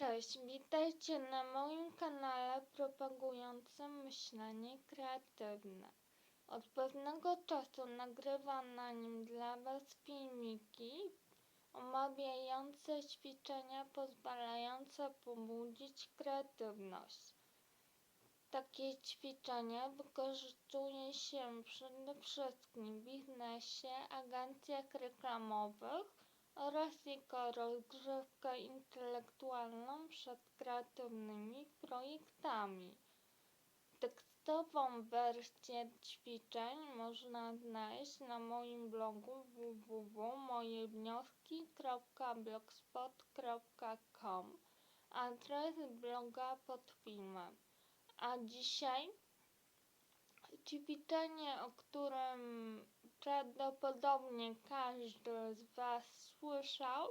Cześć, witajcie na moim kanale propagującym myślenie kreatywne. Od pewnego czasu nagrywam na nim dla Was filmiki omawiające ćwiczenia pozwalające pobudzić kreatywność. Takie ćwiczenia wykorzystuje się przede wszystkim w biznesie, agencjach reklamowych oraz jako rozgrzewkę intelektualną przed kreatywnymi projektami. Tekstową wersję ćwiczeń można znaleźć na moim blogu www.mojewnioski.blogspot.com Adres bloga pod filmem. A dzisiaj ćwiczenie, o którym prawdopodobnie każdy z Was słyszał,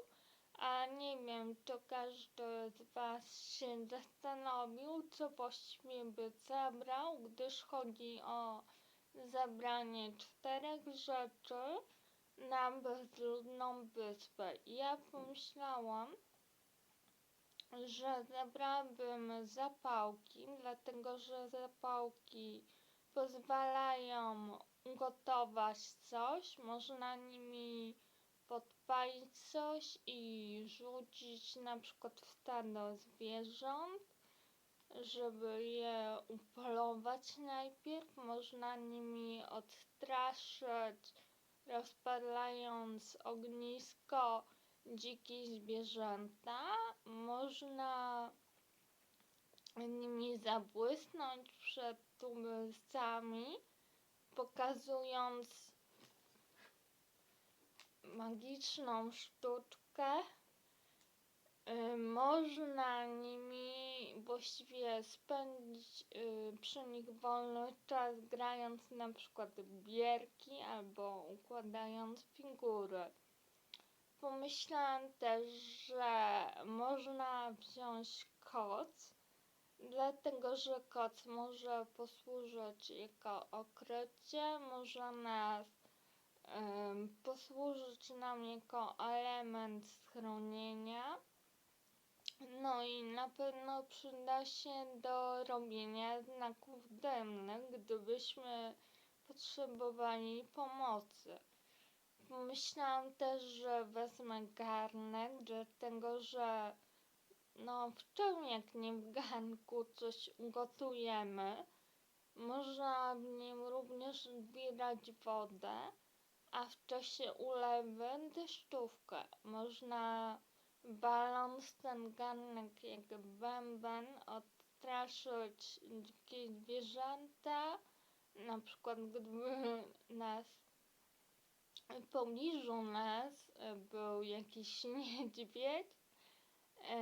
a nie wiem, czy każdy z Was się zastanowił, co właściwie by zabrał, gdyż chodzi o zabranie czterech rzeczy na bezludną wyspę. Ja pomyślałam, że zabrałabym zapałki, dlatego że zapałki pozwalają ugotować coś, można nimi podpalić coś i rzucić na przykład w stado zwierząt, żeby je upolować najpierw. Można nimi odstraszyć, rozpalając ognisko dzikie zwierzęta. Można nimi zabłysnąć przed tubylcami, pokazując magiczną sztuczkę. Y, Można nimi właściwie spędzić y, przy nich wolny czas, grając na przykład bierki albo układając figury. Pomyślałam też, że można wziąć koc, dlatego że koc może posłużyć jako okrycie, może nas em, posłużyć nam jako element schronienia. No i na pewno przyda się do robienia znaków dymnych, gdybyśmy potrzebowali pomocy. Pomyślałam też, że wezmę garnek, dlatego że no w jak nie w garnku coś ugotujemy, można w nim również zbierać wodę, a w czasie ulewy deszczówkę. Można baląc ten garnek jak bęben odstraszyć dzikie zwierzęta, na przykład gdyby nas w pobliżu nas był jakiś niedźwiedź,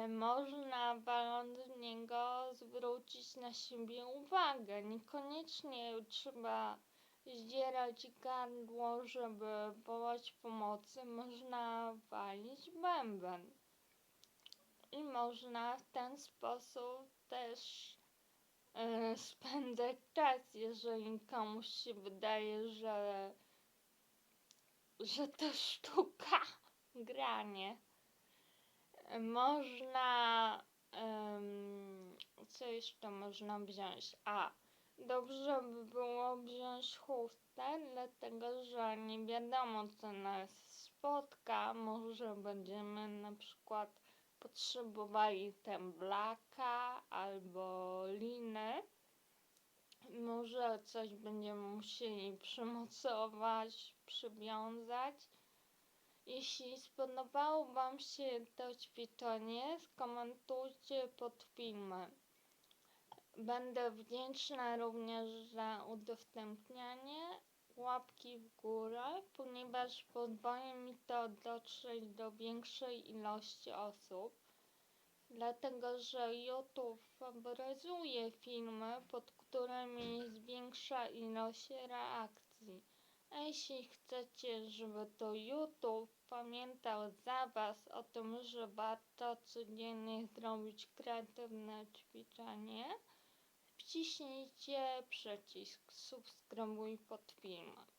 można waląc w niego zwrócić na siebie uwagę. Niekoniecznie trzeba zdzierać gardło, żeby wołać pomocy. Można walić bęben. I można w ten sposób też e, spędzać czas, jeżeli komuś się wydaje, że że to sztuka, granie. Można, um, co jeszcze można wziąć? A, dobrze by było wziąć chustę, dlatego że nie wiadomo co nas spotka. Może będziemy na przykład potrzebowali temblaka albo liny może coś będziemy musieli przymocować, przywiązać. Jeśli spodobało Wam się to ćwiczenie, skomentujcie pod filmem. Będę wdzięczna również za udostępnianie łapki w górę, ponieważ pozwoli mi to dotrzeć do większej ilości osób dlatego że YouTube faworyzuje filmy, pod którymi jest większa ilość reakcji. A jeśli chcecie, żeby to YouTube pamiętał za Was o tym, że warto codziennie zrobić kreatywne ćwiczenie, wciśnijcie przycisk subskrybuj pod filmem.